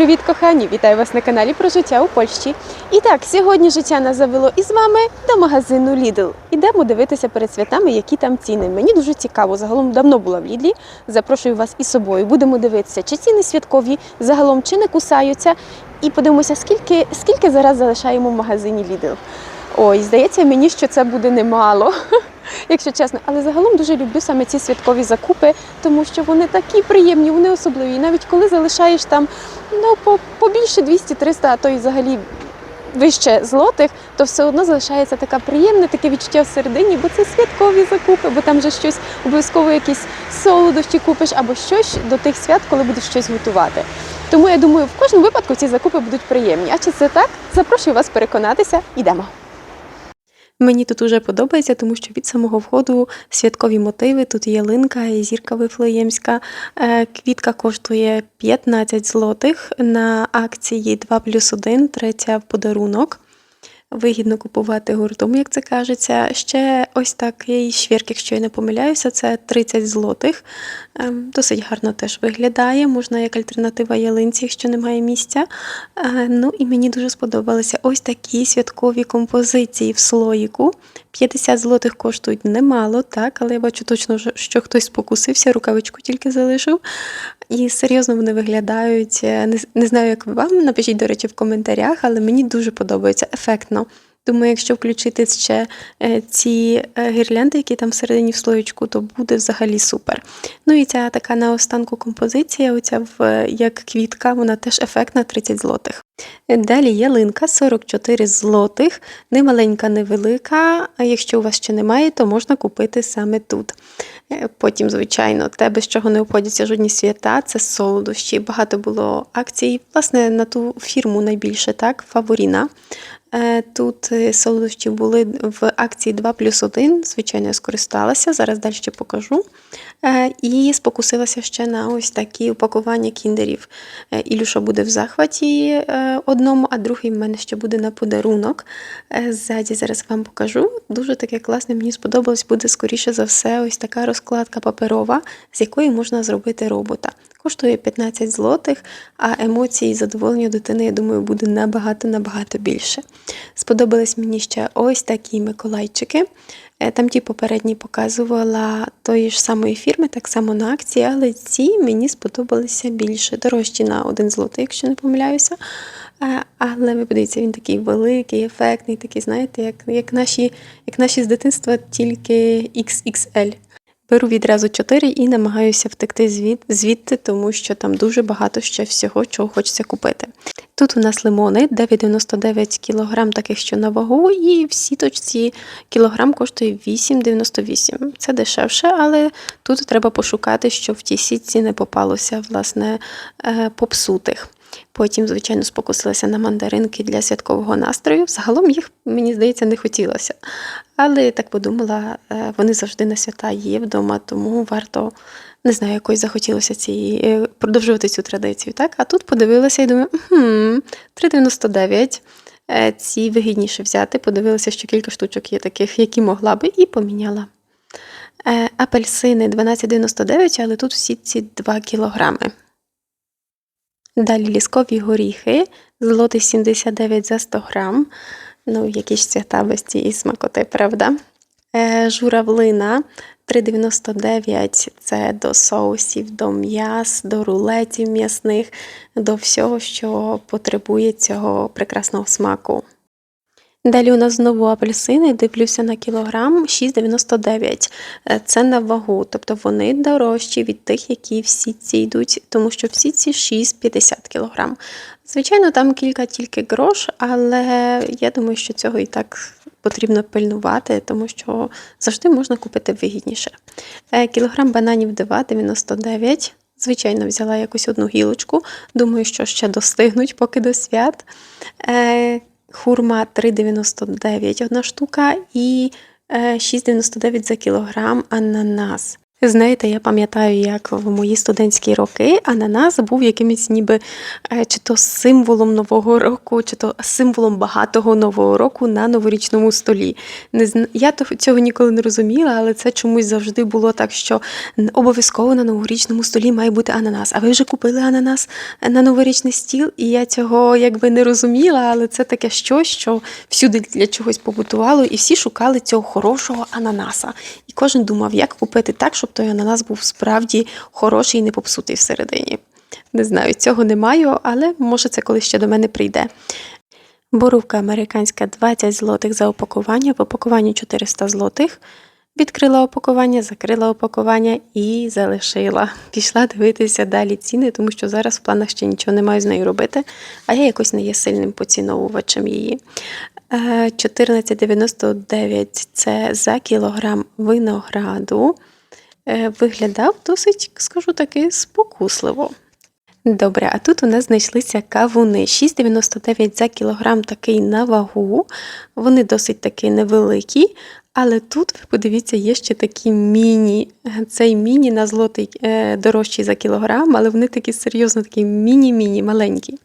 Привіт, кохані! Вітаю вас на каналі про життя у Польщі. І так, сьогодні життя нас завело із вами до магазину Lidl. Ідемо дивитися перед святами, які там ціни. Мені дуже цікаво. Загалом давно була в Лідлі. Запрошую вас із собою. Будемо дивитися, чи ціни святкові загалом чи не кусаються. І подивимося, скільки, скільки зараз залишаємо в магазині Lidl. Ой, здається мені, що це буде немало, якщо чесно. Але загалом дуже люблю саме ці святкові закупи, тому що вони такі приємні, вони особливі. І навіть коли залишаєш там ну, по, побільше 200-300, а то й взагалі вище злотих, то все одно залишається така приємне таке відчуття всередині, бо це святкові закупи, бо там вже щось обов'язково якісь солодощі купиш або щось до тих свят, коли будеш щось готувати. Тому я думаю, в кожному випадку ці закупи будуть приємні. А чи це так? Запрошую вас переконатися. Ідемо. Мені тут уже подобається, тому що від самого входу святкові мотиви. Тут ялинка і зірка вифлеємська. Е, Квітка коштує 15 злотих на акції 2 плюс 1, третя в подарунок. Вигідно купувати гуртом, як це кажеться. Ще ось такий швірк, якщо я не помиляюся, це 30 злотих. Ем, Досить гарно теж виглядає. Можна як альтернатива ялинці, якщо немає місця. Е, Ну і мені дуже сподобалися ось такі святкові композиції в слоїку. 50 злотих коштують немало, так, але я бачу точно, що- що хтось спокусився, рукавичку тільки залишив. І серйозно вони виглядають. Е, Не, не знаю, як вам. Напишіть, до речі, в коментарях, але мені дуже подобається ефектно. Думаю, якщо включити ще е, ці е, гірлянди, які там всередині в слоєчку, то буде взагалі супер. Ну і ця така наостанку композиція, оця в, як квітка, вона теж ефектна 30 злотих. Далі ялинка 44 злотих, не маленька, не якщо у вас ще немає, то можна купити саме тут. Потім, звичайно, те, без чого не обходяться жодні свята, це солодощі. Багато було акцій, власне, на ту фірму найбільше, так, Фаворіна. Е, Тут е, солодощі були в акції 2 плюс 1. Звичайно, я скористалася, зараз далі покажу. Е, І спокусилася ще на ось такі упакування кіндерів. Ілюша буде в захваті одному, а другий в мене ще буде на подарунок. Ззаді зараз вам покажу. Дуже таке класне, мені сподобалось, буде скоріше за все ось така розкладка паперова, з якої можна зробити робота. Коштує 15 злотих, а емоції і задоволення дитини, я думаю, буде набагато-набагато більше. Сподобались мені ще ось такі миколайчики. Е, Там ті попередні показувала тої ж самої фірми, так само на акції, але ці мені сподобалися більше. Дорожчі на 1 злотий, якщо не помиляюся. Е, Але ви подивіться, він такий великий, ефектний, такий, знаєте, як, як, наші, як наші з дитинства, тільки XXL. Беру відразу 4 і намагаюся втекти звід, звідти, тому що там дуже багато ще всього, чого хочеться купити. Тут у нас лимони 9,99 кг, таких що на вагу, і в сіточці кілограм коштує 8,98. Це дешевше, але тут треба пошукати, щоб в тій сітці не попалося власне е, попсутих. Потім, звичайно, спокусилася на мандаринки для святкового настрою. Загалом їх, мені здається, не хотілося. Але так подумала, е, вони завжди на свята є вдома, тому варто, не знаю, якось захотілося ці, е, продовжувати цю традицію. Так? А тут подивилася і думаю, хм, 3,99. Е, Ці вигідніше взяти. Подивилася, що кілька штучок є таких, які могла би, і поміняла. Апельсини 12,99, але тут всі ці 2 кілограми. Далі ліскові горіхи, злотий 79 за 100 грам. Ну, якісь свята і смакоти, правда? Е, журавлина 3,99 це до соусів, до м'яс, до рулетів м'ясних, до всього, що потребує цього прекрасного смаку. Далі у нас знову апельсини, дивлюся на кілограм 6,99. Е, Це на вагу, тобто вони дорожчі від тих, які в сітці йдуть, тому що в сітці 6,50 кілограм. Звичайно, там кілька тільки грош, але я думаю, що цього і так потрібно пильнувати, тому що завжди можна купити вигідніше. Е, Кілограм бананів 2,99. Звичайно, взяла якусь одну гілочку. Думаю, що ще достигнуть поки до свят. Е, Хурма 3,99 одна штука і е, 6,99 за кілограм ананас. Знаєте, я пам'ятаю, як в мої студентські роки ананас був якимось ніби е, чи то символом нового року, чи то символом багатого нового року на новорічному столі. Не. Я цього ніколи не розуміла, але це чомусь завжди було так, що обов'язково на новорічному столі має бути ананас. А ви вже купили ананас на новорічний стіл? І я цього якби не розуміла, але це таке щось, що всюди для чогось побутувало, і всі шукали цього хорошого ананаса. І кожен думав, як купити так, щоб той ананас був справді хороший і не попсутий всередині. Не знаю, цього не маю, але може це колись ще до мене прийде. Боровка американська 20 злотих за опакування, в опакуванні 400 злотих. Відкрила опакування, закрила опакування і залишила. Пішла дивитися далі ціни, тому що зараз в планах ще нічого не маю з нею робити, а я якось не є сильним поціновувачем її. Е, 14,99 це за кілограм винограду. Е, Виглядав досить, скажу таки, спокусливо. Добре, а тут у нас знайшлися кавуни 6,99 за кілограм такий на вагу. Вони досить таки невеликі, але тут, ви подивіться, є ще такі міні. Цей міні на злотий е, дорожчий за кілограм, але вони такі серйозно, такі міні-міні, маленькі.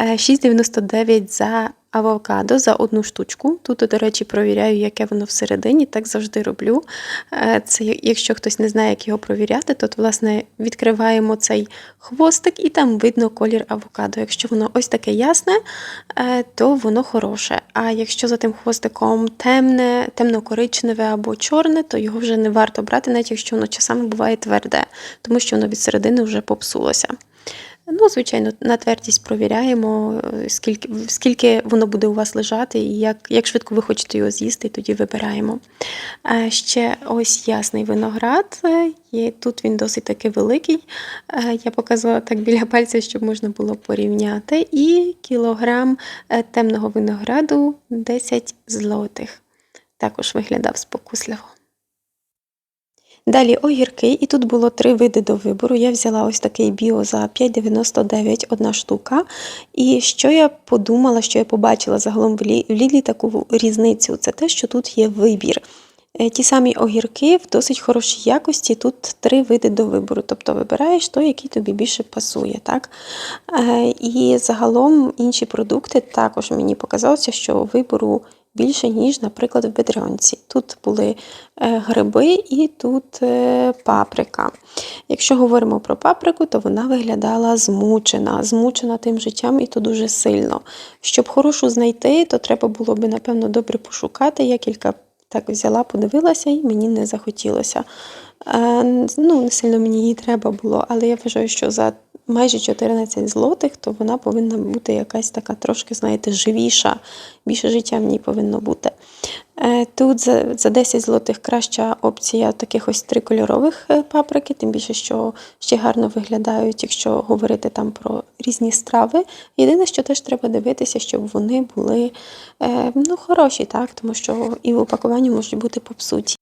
Е, 6,99 за авокадо за одну штучку. Тут, до речі, провіряю, яке воно всередині, так завжди роблю. Е, Це, якщо хтось не знає, як його провіряти, то, власне, відкриваємо цей хвостик і там видно колір авокадо. Якщо воно ось таке ясне, е, то воно хороше. А якщо за тим хвостиком темне, темно-коричневе або чорне, то його вже не варто брати, навіть якщо воно часами буває тверде, тому що воно від середини вже попсулося. Ну, звичайно, на твердість провіряємо, е, скільки, скільки воно буде у вас лежати і як, як швидко ви хочете його з'їсти, тоді вибираємо. Ще ось ясний виноград. е, тут він досить таки великий. Е, Я показувала так біля пальця, щоб можна було порівняти. І кілограм е, темного винограду 10 злотих. Також виглядав спокусливо. Далі огірки, і тут було три види до вибору. Я взяла ось такий біо за 5,99 одна штука. І що я подумала, що я побачила загалом в Лі- Лідлі таку різницю, це те, що тут є вибір. Е, Ті самі огірки в досить хорошій якості, тут три види до вибору. Тобто вибираєш той, який тобі більше пасує. Так? Е, І загалом інші продукти також мені показалося, що вибору більше, ніж, наприклад, в бедрянці. Тут були е, гриби і тут е, паприка. Якщо говоримо про паприку, то вона виглядала змучена, змучена тим життям і то дуже сильно. Щоб хорошу знайти, то треба було би, напевно, добре пошукати. Я кілька так взяла, подивилася, і мені не захотілося. Е, ну, не сильно мені її треба було, але я вважаю, що за майже 14 злотих, то вона повинна бути якась така трошки, знаєте, живіша, більше життя в ній повинно бути. Е, Тут за, за 10 злотих краща опція таких ось трикольорових е, паприки, тим більше, що ще гарно виглядають, якщо говорити там про різні страви. Єдине, що теж треба дивитися, щоб вони були е, ну, хороші, так? тому що і в упакуванні можуть бути попсуті.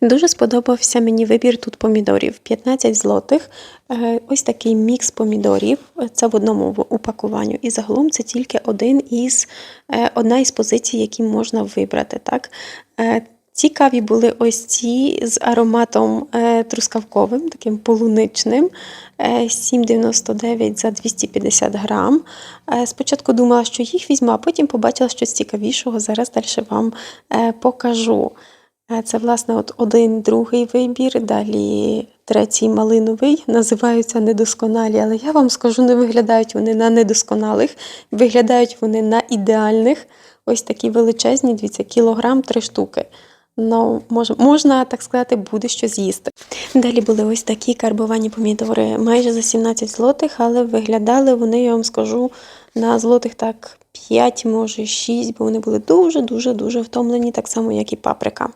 Дуже сподобався мені вибір тут помідорів. 15 злотих. Е, Ось такий мікс помідорів. Це в одному упакуванню. І загалом це тільки один із, е, одна із позицій, які можна вибрати. Так? Е, Цікаві були ось ці з ароматом трускавковим, таким полуничним. Е, 7,99 за 250 грам. Спочатку думала, що їх візьму, а потім побачила щось цікавішого. Зараз далі вам покажу. Це, власне, от один другий вибір, далі третій малиновий, називаються недосконалі, але я вам скажу, не виглядають вони на недосконалих, виглядають вони на ідеальних. Ось такі величезні, дивіться, кілограм три штуки. Ну, мож, можна, так сказати, буде що з'їсти. Далі були ось такі карбовані помідори, майже за 17 злотих, але виглядали вони, я вам скажу, на злотих так 5, може 6, бо вони були дуже-дуже-дуже втомлені, так само, як і паприка.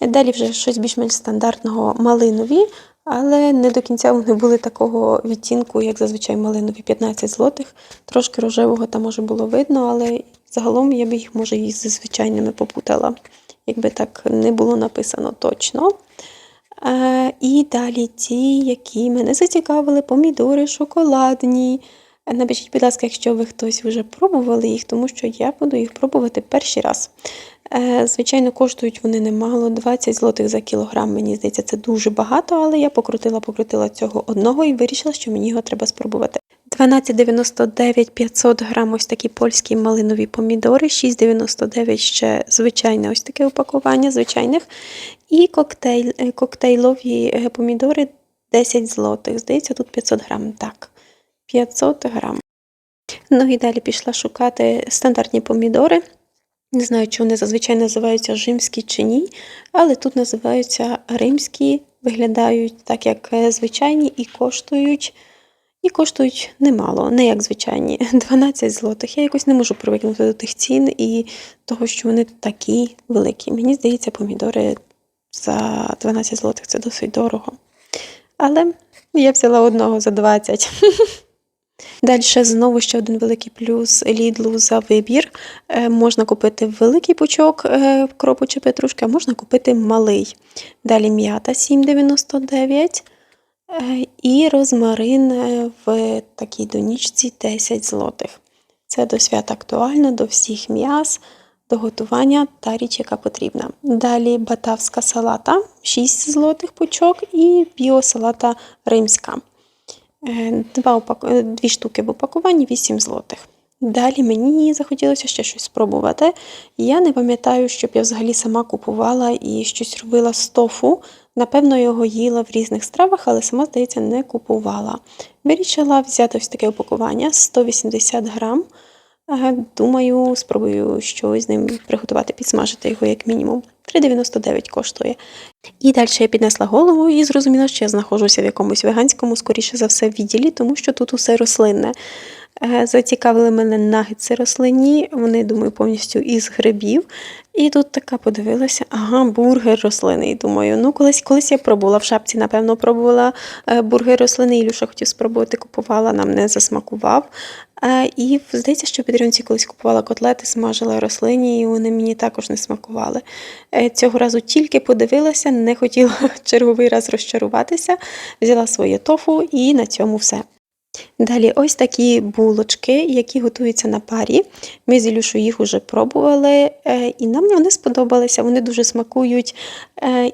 Далі вже щось більш-менш стандартного малинові, але не до кінця вони були такого відтінку, як зазвичай малинові 15 злотих. Трошки рожевого там може було видно, але загалом я б їх, може, і зі звичайними попутала, якби так не було написано точно. Е, І далі ті, які мене зацікавили, помідори шоколадні. Напишіть, будь ласка, якщо ви хтось вже пробували їх, тому що я буду їх пробувати перший раз. Е, Звичайно, коштують вони немало 20 злотих за кілограм. Мені здається, це дуже багато, але я покрутила, покрутила цього одного і вирішила, що мені його треба спробувати. 12,99 500 грам ось такі польські малинові помідори, 6,99 ще звичайне ось таке упакування звичайних. І коктейль, е, коктейлові е, помідори 10 злотих. Здається, тут 500 грам. Так, 500 грам. Ну і далі пішла шукати стандартні помідори. Не знаю, чи вони зазвичай називаються римські чи ні, але тут називаються римські, виглядають так, як звичайні, і коштують. І коштують немало, не як звичайні, 12 злотих. Я якось не можу привикнути до тих цін і того, що вони такі великі. Мені здається, помідори за 12 злотих це досить дорого. Але я взяла одного за 20. Далі знову ще один великий плюс Лідлу за вибір. Е, Можна купити великий пучок е, кропу чи петрушки, а можна купити малий. Далі м'ята 7,99 е, і розмарин в такій донічці 10 злотих. Це до свят актуально, до всіх м'яс, до готування та річ, яка потрібна. Далі батавська салата 6 злотих пучок і біосалата римська. Е, Два упак... е, Дві штуки в упакуванні 8 злотих. Далі мені захотілося ще щось спробувати. Я не пам'ятаю, щоб я взагалі сама купувала і щось робила з тофу. Напевно, його їла в різних стравах, але сама, здається, не купувала. Вирішила взяти ось таке упакування 180 грам. Е, Думаю, спробую щось з ним приготувати, підсмажити його як мінімум. 3,99 коштує. І далі я піднесла голову і зрозуміла, що я знаходжуся в якомусь веганському, скоріше за все, відділі, тому що тут усе рослинне. Е, Зацікавили мене нагетси рослинні, вони, думаю, повністю із грибів. І тут така подивилася, ага, бургер рослинний. Думаю, ну колись колись я пробувала в шапці, напевно, пробувала е, бургер рослинний. Ілюша хотів спробувати, купувала, нам не засмакував. Е, І здається, що в підрюнці колись купувала котлети, смажила рослині, і вони мені також не смакували. Цього разу тільки подивилася, не хотіла черговий раз розчаруватися, взяла своє тофу і на цьому все. Далі ось такі булочки, які готуються на парі. Ми з Ілюшою їх вже пробували, е, і нам вони сподобалися. Вони дуже смакують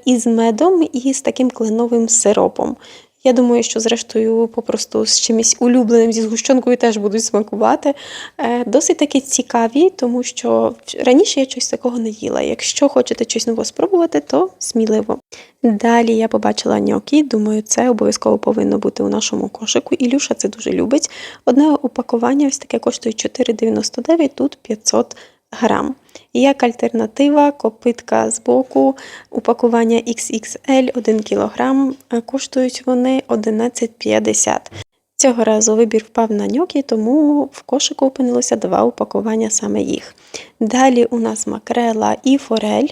і із медом і з таким кленовим сиропом. Я думаю, що зрештою попросту з чимось улюбленим зі згущенкою теж будуть смакувати. Е, Досить таки цікаві, тому що раніше я щось такого не їла. Якщо хочете щось нове спробувати, то сміливо. Далі я побачила ньокі, думаю, це обов'язково повинно бути у нашому кошику. Ілюша це дуже любить. Одне упакування ось таке коштує 4,99, тут 500 грам. Як альтернатива, копитка з боку, упакування XXL 1 кг, коштують вони 11,50. Цього разу вибір впав на ньокі, тому в кошику опинилося два упакування саме їх. Далі у нас макрела і форель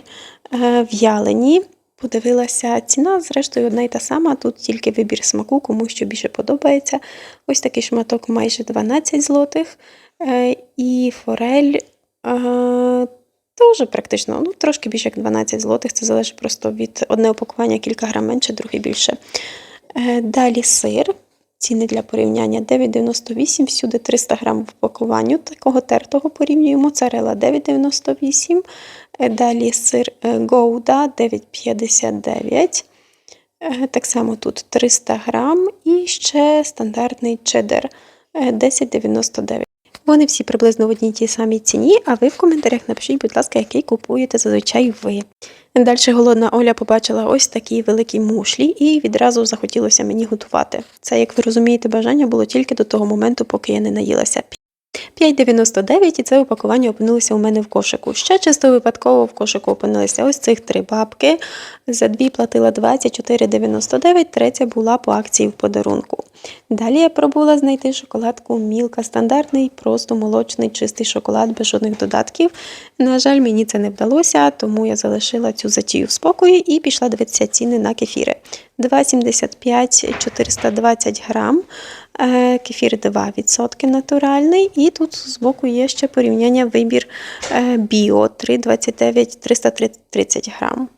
е, в'ялені. Подивилася ціна, зрештою, одна й та сама, тут тільки вибір смаку, кому що більше подобається. Ось такий шматок майже 12 злотих. Е, І форель е, теж практично, ну, трошки більше як 12 злотих. Це залежить просто від одне упакування кілька грам менше, друге більше. Е, Далі сир. Ціни для порівняння 9,98, всюди 300 грам в упакуванню. Такого тертого порівнюємо. Моцарела 9,98. Е, Далі сир е, Gouda 9,59. Е, Так само тут 300 грам. І ще стандартний чеддер е, 10,99. Вони всі приблизно в одній тій самій ціні, а ви в коментарях напишіть, будь ласка, який купуєте зазвичай ви. Далі голодна Оля побачила ось такі великі мушлі і відразу захотілося мені готувати. Це, як ви розумієте, бажання було тільки до того моменту, поки я не наїлася. 5,99 і це упакування опинилося у мене в кошику. Ще чисто випадково в кошику опинилися ось цих три бабки. За дві платила 24,99, третя була по акції в подарунку. Далі я пробувала знайти шоколадку Мілка стандартний, просто молочний чистий шоколад без жодних додатків. На жаль, мені це не вдалося, тому я залишила цю затію в спокої і пішла дивитися ціни на кефіри. 2,75 420 грам. Е, Кефір 2% натуральний, і тут збоку є ще порівняння вибір е, біо 3,29 330 грам.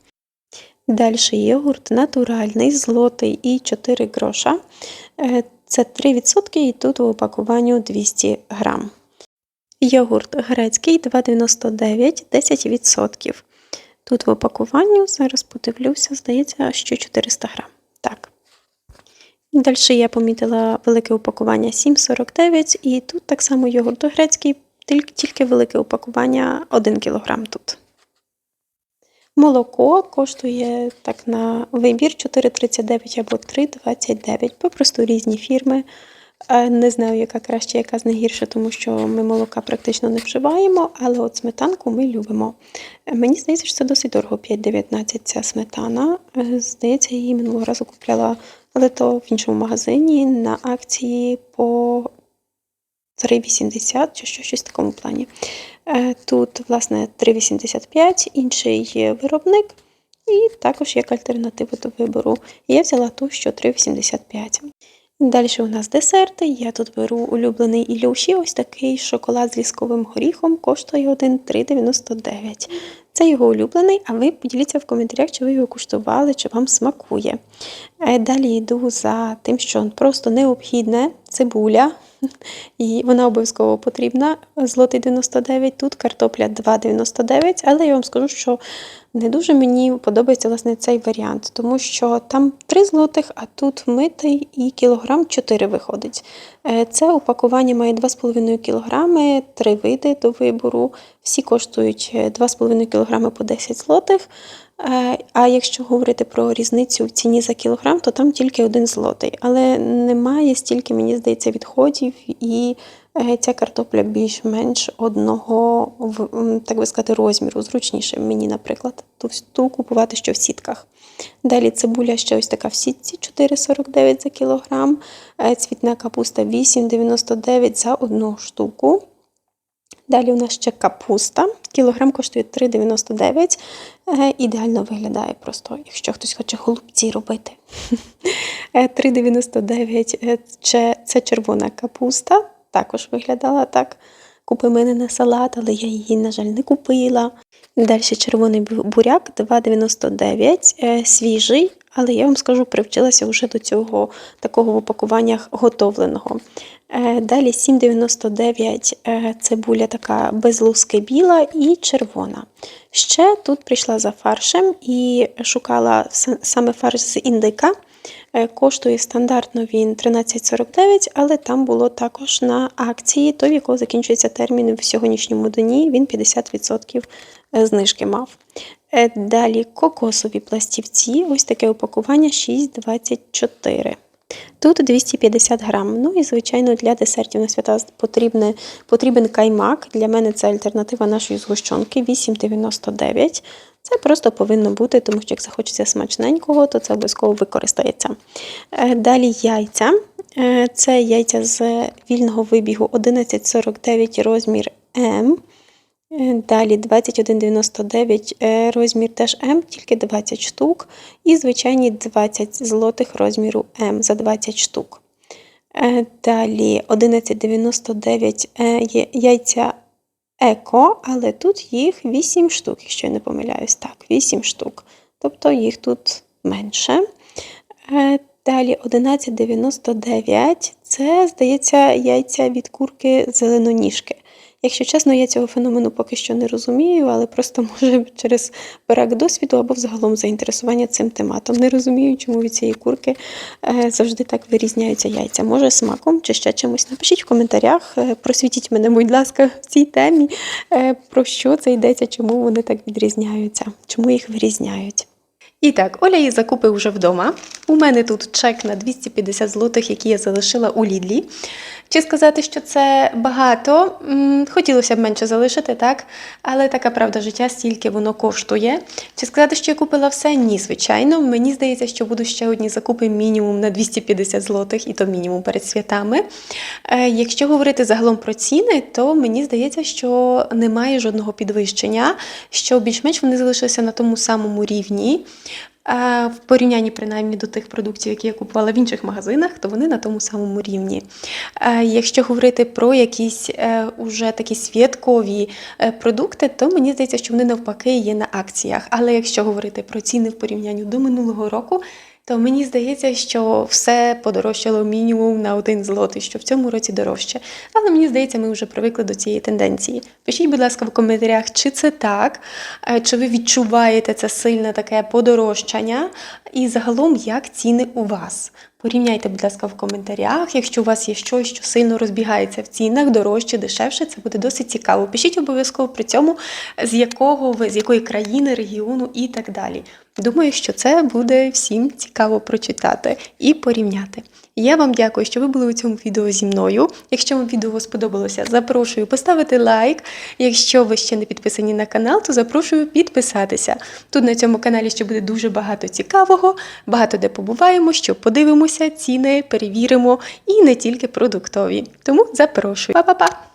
Далі йогурт натуральний, злотий і 4 гроша. Е, Це 3% і тут у упакуванню 200 грам. Йогурт грецький 2,99, 10%. Тут в опакуванні, зараз подивлюся, здається, що 400 грам. Так. Далі я помітила велике упакування 7,49 і тут так само йогурт грецький, тільки велике упакування 1 кг тут. Молоко коштує так на вибір 4,39 або 3,29. Попросту різні фірми. Е, Не знаю, яка краще, яка з них гірша, тому що ми молока практично не вживаємо, але от сметанку ми любимо. Е, Мені здається, що це досить дорого, 5,19 ця сметана. Е, Здається, її минулого разу купляла, але то в іншому магазині на акції по 3,80 чи що, щось в такому плані. Е, Тут, власне, 3,85, інший виробник, і також як альтернатива до вибору. Я взяла ту, що 3,85. Далі у нас десерти. Я тут беру улюблений Ілюші, ось такий шоколад з лісковим горіхом, коштує один 3,99. Це його улюблений, а ви поділіться в коментарях, чи ви його куштували, чи вам смакує. Е, Далі йду за тим, що просто необхідне цибуля, і вона обов'язково потрібна. Злотий 99, тут картопля 2,99, але я вам скажу, що не дуже мені подобається власне цей варіант, тому що там 3 злотих, а тут митий і кілограм 4 виходить. Е, Це упакування має 2,5 кг, три види до вибору. Всі коштують е, 2,5 кг по 10 злотих. Е, А якщо говорити про різницю в ціні за кілограм, то там тільки один злотий. Але немає стільки, мені здається, відходів, і е, ця картопля більш-менш одного, так би сказати, розміру. Зручніше мені, наприклад, ту, купувати, що в сітках. Далі цибуля ще ось така в сітці 4,49 за кілограм, е, цвітна капуста 8,99 за одну штуку. Далі у нас ще капуста. Кілограм коштує 3,99. Е, Ідеально виглядає просто, якщо хтось хоче голубці робити. Е, 3,99 е, це- це червона капуста. Також виглядала так. Купи мене на салат, але я її, на жаль, не купила. Далі червоний буряк 2,99, е, свіжий, але я вам скажу, привчилася вже до цього такого в упакуваннях готовленого. Е, Далі 7,99 е, цибуля така без біла і червона. Ще тут прийшла за фаршем і шукала саме фарш з індика. Е, Коштує стандартно він 13,49, але там було також на акції, той, в якого закінчується термін в сьогоднішньому дні, він 50% знижки мав. Далі кокосові пластівці, ось таке упакування 6,24. Тут 250 грам. Ну і, звичайно, для десертів на свята потрібне, потрібен каймак. Для мене це альтернатива нашої згущенки 8,99. Це просто повинно бути, тому що як захочеться смачненького, то це обов'язково використається. Е, Далі яйця. Е, Це яйця з вільного вибігу 11,49 розмір М. Далі 21,99 е, розмір теж М, тільки 20 штук. І звичайні 20 злотих розміру М за 20 штук. Е, Далі 11,99 е, яйця еко, але тут їх 8 штук, якщо я не помиляюсь. Так, 8 штук. Тобто їх тут менше. Далі 11,99 це, здається, яйця від курки зеленоніжки. Якщо чесно, я цього феномену поки що не розумію, але просто може через брак досвіду або взагалом заінтересування цим тематом. Не розумію, чому від цієї курки е, завжди так вирізняються яйця. Може, смаком чи ще чимось. Напишіть в коментарях, е, просвітіть мене, будь ласка, в цій темі, е, про що це йдеться, чому вони так відрізняються, чому їх вирізняють. І так, Оля її закупи вже вдома. У мене тут чек на 250 злотих, які я залишила у Лідлі. Чи сказати, що це багато? Хотілося б менше залишити, так? Але така правда життя, стільки воно коштує. Чи сказати, що я купила все? Ні, звичайно. Мені здається, що будуть ще одні закупи мінімум на 250 злотих, і то мінімум перед святами. Е, Якщо говорити загалом про ціни, то мені здається, що немає жодного підвищення, що більш-менш вони залишилися на тому самому рівні. А в порівнянні принаймні до тих продуктів, які я купувала в інших магазинах, то вони на тому самому рівні. Е, Якщо говорити про якісь е, уже такі святкові е, продукти, то мені здається, що вони навпаки є на акціях. Але якщо говорити про ціни в порівнянні до минулого року, то мені здається, що все подорожчало мінімум на один злотий, що в цьому році дорожче. Але мені здається, ми вже привикли до цієї тенденції. Пишіть, будь ласка, в коментарях, чи це так, е, чи ви відчуваєте це сильне таке подорожчання, і загалом як ціни у вас. Порівняйте, будь ласка, в коментарях. Якщо у вас є щось, що сильно розбігається в цінах, дорожче, дешевше, це буде досить цікаво. Пишіть обов'язково при цьому, з якого ви, з якої країни, регіону і так далі. Думаю, що це буде всім цікаво прочитати і порівняти. Я вам дякую, що ви були у цьому відео зі мною. Якщо вам відео сподобалося, запрошую поставити лайк. Якщо ви ще не підписані на канал, то запрошую підписатися. Тут на цьому каналі ще буде дуже багато цікавого, багато де побуваємо, що подивимося, ціни, перевіримо і не тільки продуктові. Тому запрошую. Па-па-па!